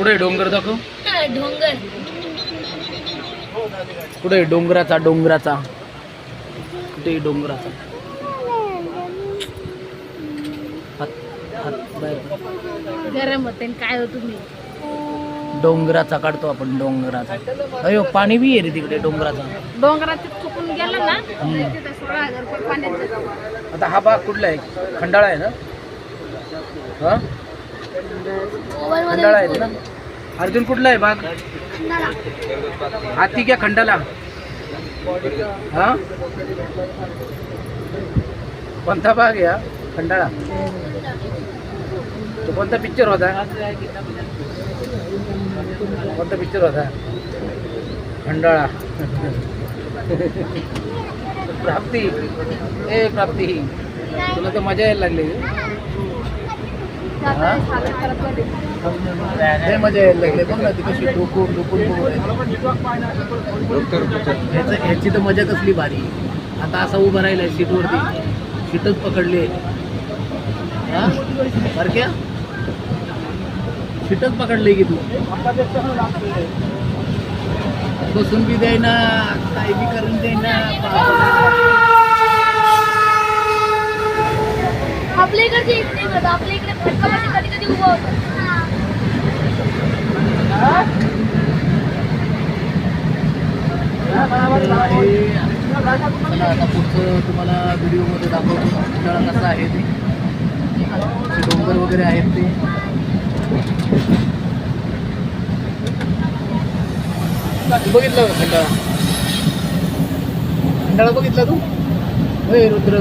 कुठे डोंगर दाखव. डोंगर. कुठे डोंगराचा डोंगराचा. कुठे डोंगराचा. गरम होते काय हो तुम्ही? डोंगराचा काढतो आपण डोंगराचा. अयो पाणी बी आहे रे तिकडे डोंगराचा. डोंगरात चुकून गेलं ना तिथं सोळा हजार पाण्यात. आता हा भाग कुठला आहे? खंडाळा आहे ना? हा? खंडाळा आहे ना? अर्जुन कुठला आहे? भाग हाती क्या खंडाला हा? कोणता भाग हा? खंडाळा. तो कोणता पिक्चर होता? कोणता पिक्चर होता? खंडाळा. प्राप्ती. ए प्राप्ती. तुला तर मजा यायला लागली. हा? यायला लागली बघ ना ती कशी? डोकून डोकून ह्याचं ह्याची तर मजा कसली भारी. आता असा उभा राहिलाय सीटवरती. सीटच पकडली. हा? बरक्या सीटच पकडली की तू. बसून बी द्यायना काय बी करून द्यायना आपल्या आपल्या इकडे फटकामध्ये कधी कधी उभं होतं. चला आता पुढचं तुम्हाला व्हिडिओमध्ये दाखवतो. खंडाळा कसा आहे ते. डोंगर वगैरे आहेत ते. बघितलं खंडाळा? खंडाळा बघितला तू? रुद्र.